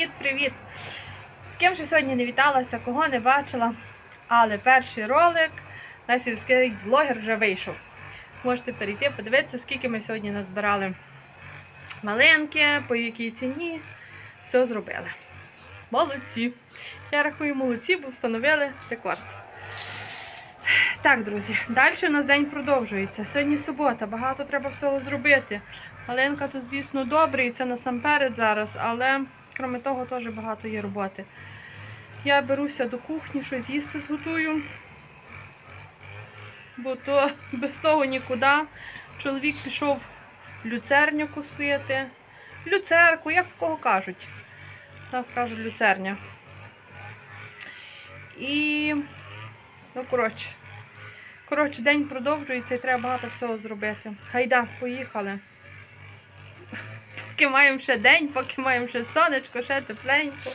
Привіт-привіт! З ким ще сьогодні не віталася, кого не бачила. Але перший ролик на сільський блогер вже вийшов. Можете перейти, подивитися, скільки ми сьогодні назбирали малинки, по якій ціні. Все зробили. Молодці! Я рахую молодці, бо встановили рекорд. Так, друзі, далі у нас день продовжується. Сьогодні субота, багато треба всього зробити. Малинка то, звісно, добре, і це насамперед зараз, але крім того, теж багато є роботи. Я беруся до кухні, щось їсти зготую, бо то без того нікуди. Чоловік пішов люцерню косити. Люцерку, як в кого кажуть. Нас кажуть люцерня. І, ну, коротше. Коротше, день продовжується і треба багато всього зробити. Хайда, поїхали. Поки маємо ще день, поки маємо ще сонечко, ще тепленько,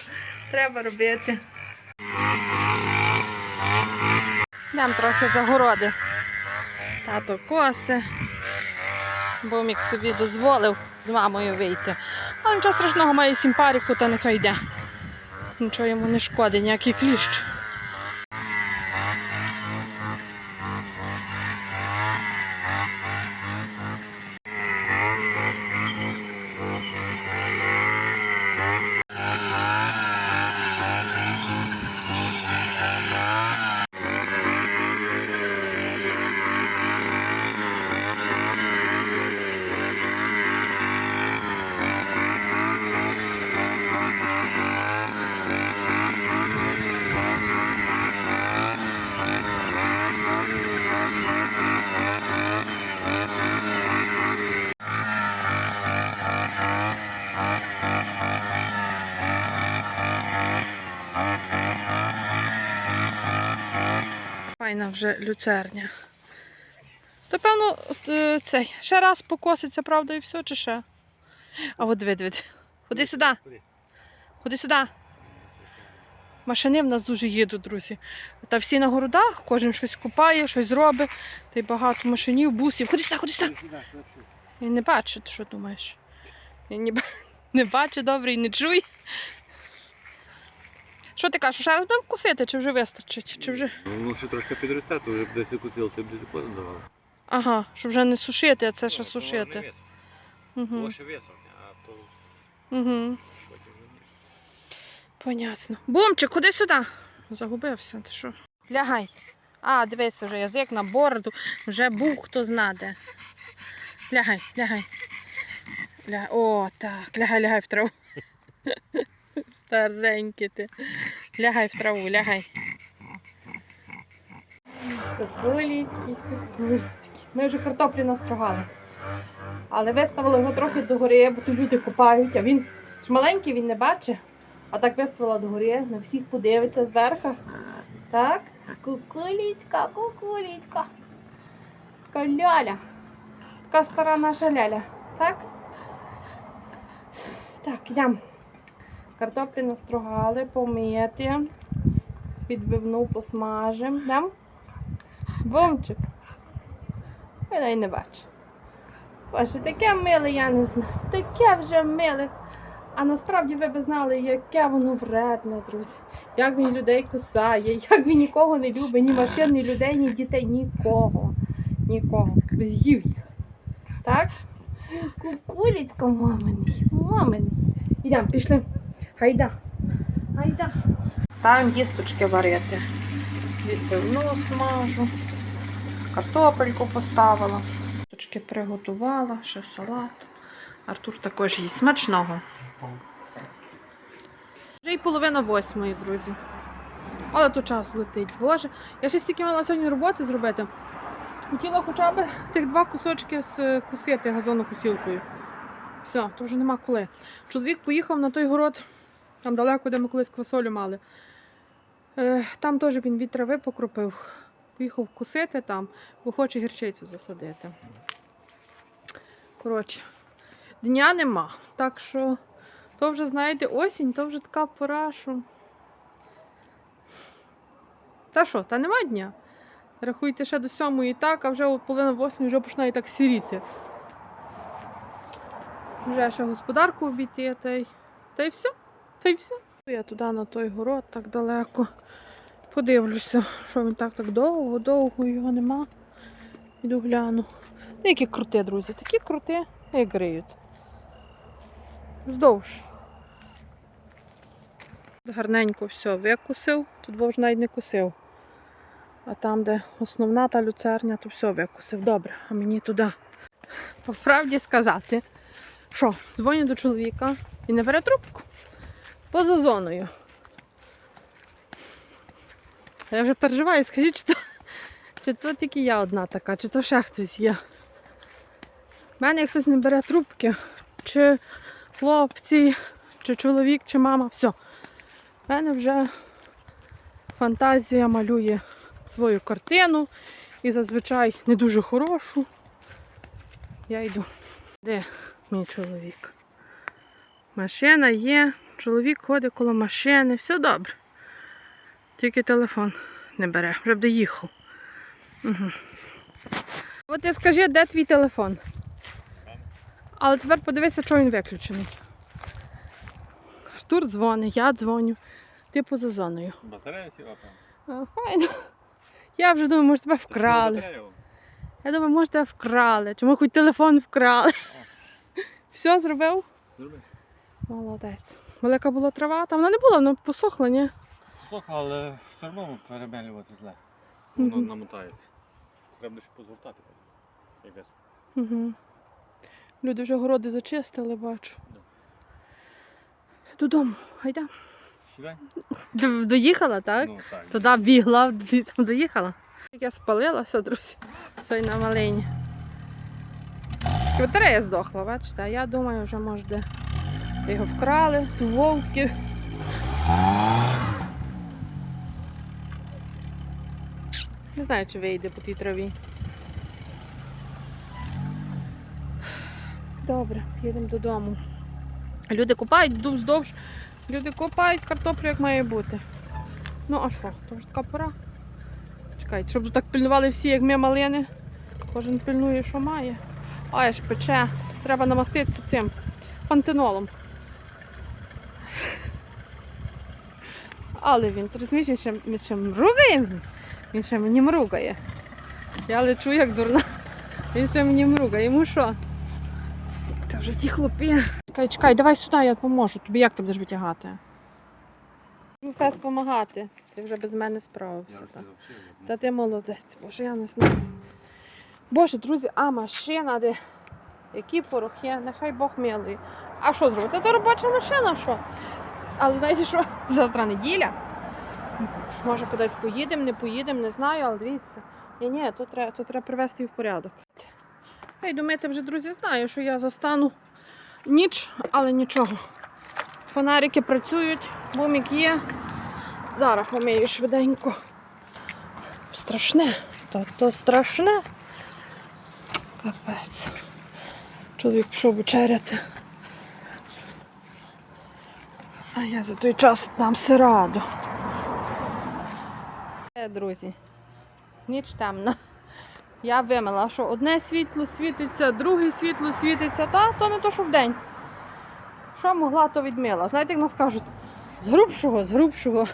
треба робити. Йдемо трохи за городи. Тато коси. Бомік собі дозволив з мамою вийти. Але нічого страшного має сімпаріку, та нехай йде. Нічого йому не шкодить, ніякий кліщ. Файна вже люцерня. То, певно, е, цей, ще раз покоситься, правда, і все, чи ще? А от диви, диви. Ходи сюди. Ходи сюди. Машини в нас дуже їдуть, друзі. Та всі на городах, кожен щось купає, щось робить. Та й багато машинів, бусів. Ходи сюди, ходи сюди. Він не бачить, що думаєш. Ба- не бачить добре і не чує. Що ти кажеш, ще раз будемо кусити, чи вже вистачить? Чи вже... Ну, ще трошки підросте, то вже десь укусив, ти б десь потім давав. Ага, щоб вже не сушити, а це ще Ну, сушити. Угу. Ще висохне, а то Угу. потім. Понятно. Бумчик, куди сюди? Загубився, ти що? Лягай. А, дивися вже язик на бороду, вже був хто знаде. Лягай, лягай. Ля... О, так, лягай, лягай в траву. Старенький ти. Лягай в траву, лягай. Кукулітки, кукулітки. Ми вже картоплі настрогали. Але виставили його трохи догори, бо тут люди купають, а він ж маленький, він не бачить. А так виставила догори, на всіх подивиться зверху. Так? Кукулітка, кукулітка. Така ляля. Така стара наша ляля. Так? Так, йдемо. Картоплі настругали, помити. Відбивну посмажимо. Йдемо? Бомчик. Ви навіть не бачить. Боже, таке миле, я не знаю. Таке вже миле. А насправді ви б знали, яке воно вредне, друзі. Як він людей кусає, як він нікого не любить, ні машин, ні людей, ні дітей, нікого. Нікого. З'їв їх. Так? Кукулечка маминий, маминий. Ідемо, пішли. Гайда. Гайда. Ставимо їсточки варити. Відбивну смажу. Картопельку поставила. Їсточки приготувала, ще салат. Артур також їсть. Смачного. Вже й половина восьмої, друзі. Але то час летить. Боже, я ще стільки мала сьогодні роботи зробити. Хотіла хоча б тих два кусочки скусити газонокосілкою. Все, то вже нема коли. Чоловік поїхав на той город, там далеко, де ми колись квасолю мали. Е, Там теж він від трави покропив. Поїхав кусити там, бо хоче гірчицю засадити. Коротше, дня нема. Так що, то вже, знаєте, осінь, то вже така пора, що. Та що, та нема дня. Рахуйте ще до сьомої так, а вже половина восьмої вже починає так сіріти. Вже ще господарку обійти, та й, та й все. Та. Я туди на той город так далеко. Подивлюся, що він так так довго, довго його нема. Іду гляну. Ну, Які крути, друзі, такі крути, як гриють. Вздовж. Гарненько все викусив, тут ж навіть не кусив. А там, де основна та люцерня, то все викусив. Добре, а мені туди. По правді сказати, що дзвоню до чоловіка і не бере трубку поза зоною. Я вже переживаю, скажіть, чи то, чи то тільки я одна така, чи то ще хтось є. У мене хтось не бере трубки, чи хлопці, чи чоловік, чи мама, все. У мене вже фантазія малює свою картину і зазвичай не дуже хорошу. Я йду. Де мій чоловік? Машина є, чоловік ходить коло машини, все добре. Тільки телефон не бере, вже б доїхав. Угу. От ти скажи, де твій телефон? Але тепер подивися, що він виключений. Артур дзвонить, я дзвоню. Ти поза зоною. Батарея сіла там. Файно. Я вже думаю, може тебе вкрали. Я думаю, може тебе вкрали. Може хоч телефон вкрали. Все зробив? Зроби. Молодець. Велика була трава, там вона не була, вона посохла, ні? Слухай, але все одно перемелювати зле. Воно Мгм. намотається. Треба ще позгортати. Якось. Угу. Люди вже городи зачистили, бачу. Да. Додому, гайда. Сідай? Д- Доїхала, так? Ну так. Туди бігла, ти там доїхала. Я спалилася, друзі, цей на малині. Батарея здохла, бачите, а я думаю, вже може де його вкрали, ту вовки. Не знаю, чи вийде по тій траві. Добре, їдемо додому. Люди купають вздовж. Люди копають картоплю, як має бути. Ну а що? То вже така пора. Чекайте, щоб так пильнували всі, як ми малини. Кожен пильнує, що має. Ой, аж пече. Треба намаститися цим пантенолом. Але він, ще мругає. Він ще мені мругає. Я лечу як дурна. Він ще мені мругає. Йому що? Це вже ті хлопі. Чекай, чекай, давай сюди, я поможу. Тобі як ти будеш витягати? Можу Фес допомагати. Ти вже без мене справився. так. Та ти молодець, боже, я не знаю. Боже, друзі, а машина, де які порохи, нехай Бог милий. А що зробити? Та робоча машина, що? Але знаєте що? Завтра неділя. Може кудись поїдемо, не поїдемо, не знаю, але дивіться. Ні, ні, то треба, то треба привести в порядок. Я й думаєте, вже, друзі, знаю, що я застану ніч, але нічого. Фонарики працюють, бумік є. Зараз помию швиденько. Страшне, то, то страшне. Капець. Чоловік пішов вечеряти. А я за той час дам раду. Е, Друзі, ніч темна. Я вимила, що одне світло світиться, друге світло світиться, та то не то, що вдень. Що могла, то відмила. Знаєте, як нас кажуть, з грубшого, з грубшого,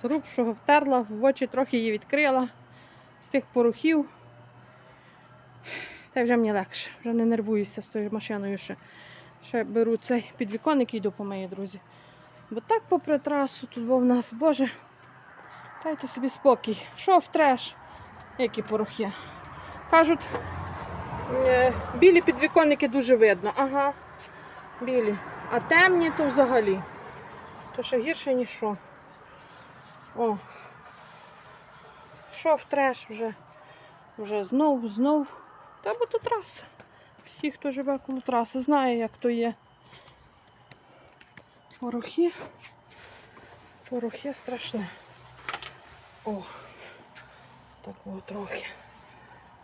з грубшого втерла, в очі трохи її відкрила з тих порухів. Та вже мені легше, вже не нервуюся з тою машиною ще. Ще беру цей підвіконник і йду по моїй друзі. Бо так попри трасу тут був в нас, боже, дайте собі спокій. Що втреш? Які порохи. Кажуть, е, білі підвіконники дуже видно. Ага, білі. А темні то взагалі. То ще гірше, ніж що. О. Що втреш вже? Вже знов, знов. Та бо то траса. Всі, хто живе коло траси, знає, як то є. Порохи. Порохи страшне. О, так було трохи.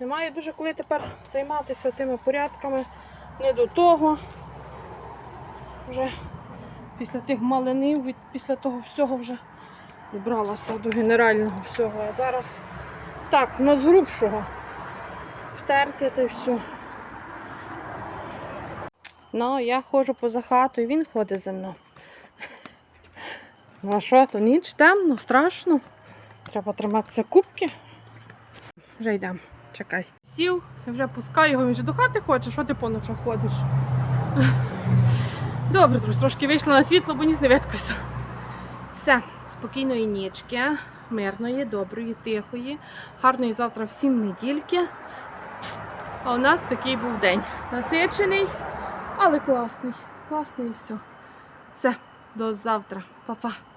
Немає дуже коли тепер займатися тими порядками. Не до того. Вже після тих малинів, від- після того всього вже добралася до генерального всього. А зараз так, ну з грубшого. Втерти та й все. Ну, я ходжу поза хатою, він ходить за мною. Ну а що, то ніч темно, страшно. Треба триматися кубки. Вже йдемо, чекай. Сів, я вже пускаю його, він вже до хати хоче, що ти по ночах ходиш? Добре, друзі, трошки вийшла на світло, бо ніс не видкуся. Все, спокійної нічки, мирної, доброї, тихої, гарної завтра всім недільки. А у нас такий був день. Насичений, але класний. Класний і все. Все, до завтра. Па-па.